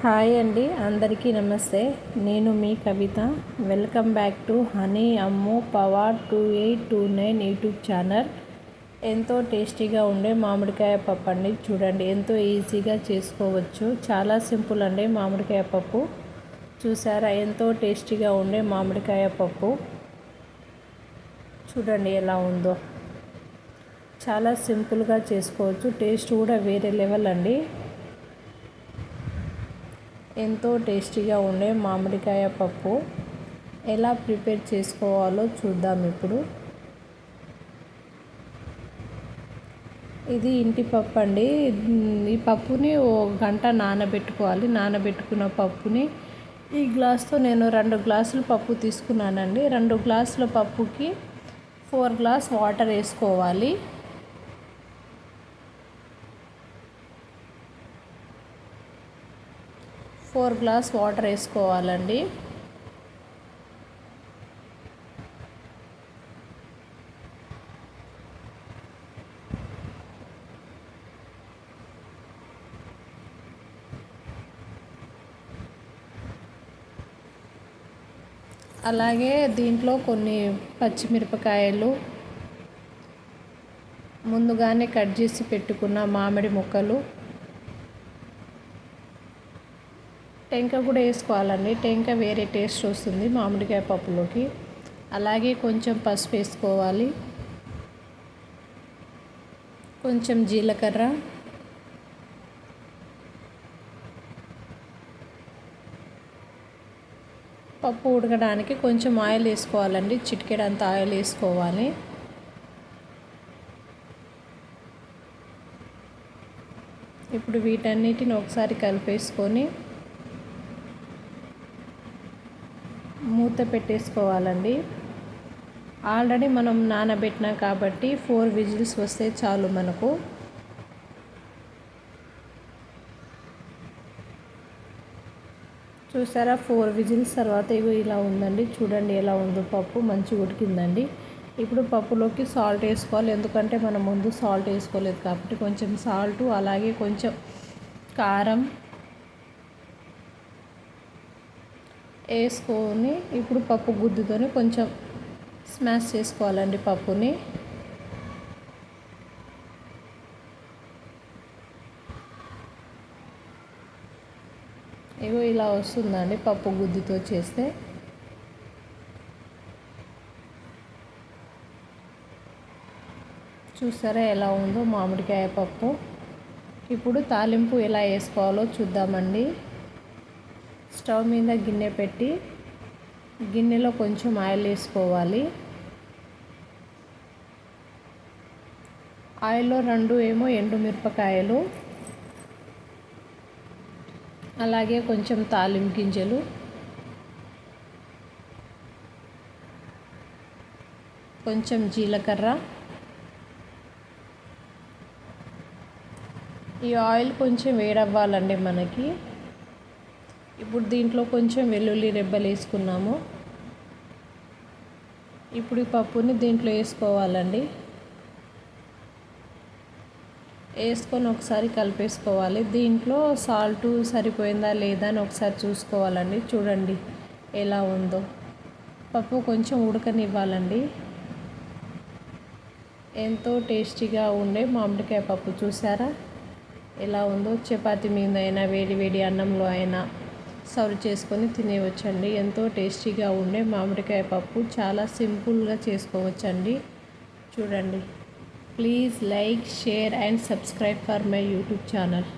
Hi అండి అందరికీ నమస్తే. నేను మీ Kavitha. Welcome back to honey Ammu power two eight two nine YouTube channel. ఎంతో టేస్టీగా ఉండే మామిడికాయ పప్పు అండి చూడండి. ఎంతో ఈజీగా చేసుకోవచ్చు. చాలా సింపుల్ అండి మామిడికాయ పప్పు. చూసారా? ఎంతో టేస్టీగా ఉండే మామిడికాయ పప్పు. చూడండి ఎలా ఉందో. చాలా సింపుల్గా చేసుకోవచ్చు. టేస్ట్ కూడా వేరే లెవెల్ అండి. ఎంతో టేస్టీగా ఉండే మామిడికాయ పప్పు ఎలా ప్రిపేర్ చేసుకోవాలో చూద్దాం ఇప్పుడు. ఇది ఇంటి పప్పు అండి. ఈ పప్పుని ఓ గంట నానబెట్టుకోవాలి. నానబెట్టుకున్న పప్పుని ఈ గ్లాస్తో నేను రెండు గ్లాసులు పప్పు తీసుకున్నానండి. రెండు గ్లాసుల పప్పుకి ఫోర్ గ్లాస్ వాటర్ వేసుకోవాలి. ఫోర్ గ్లాస్ వాటర్ వేసుకోవాలండి. అలాగే దీంట్లో కొన్ని పచ్చిమిరపకాయలు ముందుగానే కట్ చేసి పెట్టుకున్న మామిడి ముక్కలు టెంక కూడా వేసుకోవాలండి. టెంక వేరే టేస్ట్ వస్తుంది మామిడికాయ పప్పులోకి. అలాగే కొంచెం పసుపు వేసుకోవాలి. కొంచెం జీలకర్ర. పప్పు ఉడకడానికి కొంచెం ఆయిల్ వేసుకోవాలండి. చిటికెడంత ఆయిల్ వేసుకోవాలి. ఇప్పుడు వీటన్నిటిని ఒకసారి కలిపేసుకొని మూత పెట్టేసుకోవాలండి. ఆల్రెడీ మనం నానబెట్టినా కాబట్టి ఫోర్ విజిల్స్ వస్తే చాలు మనకు. చూసారా? ఫోర్ విజిల్స్ తర్వాత ఇవి ఇలా ఉందండి. చూడండి ఎలా ఉందో పప్పు మంచిగా ఉడికిందండి. ఇప్పుడు పప్పులోకి సాల్ట్ వేసుకోవాలి. ఎందుకంటే మనం ముందు సాల్ట్ వేసుకోలేదు కాబట్టి కొంచెం సాల్ట్ అలాగే కొంచెం కారం వేసుకొని ఇప్పుడు పప్పు గుద్దుతోని కొంచెం స్మాష్ చేసుకోవాలండి పప్పుని. ఇగో ఇలా వస్తుందండి పప్పు గుద్దుతో చేస్తే. చూసారా ఎలా ఉందో మామిడికాయ పప్పు. ఇప్పుడు తాలింపు ఎలా వేసుకోవాలో చూద్దామండి. స్టవ్ మీద గిన్నె పెట్టి గిన్నెలో కొంచెం ఆయిల్ వేసుకోవాలి. ఆయిల్లో రెండు ఏమో ఎండుమిరపకాయలు అలాగే కొంచెం తాలింపు గింజలు. కొంచెం జీలకర్ర. ఈ ఆయిల్ కొంచెం వేడవ్వాలండి మనకి. ఇప్పుడు దీంట్లో కొంచెం వెల్లుల్లి రెబ్బలు వేసుకున్నాము. ఇప్పుడు ఈ పప్పుని దీంట్లో వేసుకోవాలండి. వేసుకొని ఒకసారి కలిపేసుకోవాలి. దీంట్లో సాల్ట్ సరిపోయిందా లేదా అని ఒకసారి చూసుకోవాలండి. చూడండి ఎలా ఉందో. పప్పు కొంచెం ఉడకనివ్వాలండి. ఎంతో టేస్టీగా ఉండే మామిడికాయ పప్పు చూసారా? ఎలా ఉందో? చపాతి మీద అయినా వేడి వేడి అన్నంలో అయినా సర్వ్ చేసుకొని తినేవచ్చండి ఎంతో టేస్టీగా ఉండే మామిడికాయ పప్పు చాలా సింపుల్గా చేసుకోవచ్చండి. చూడండి. Please like share and subscribe for my YouTube channel.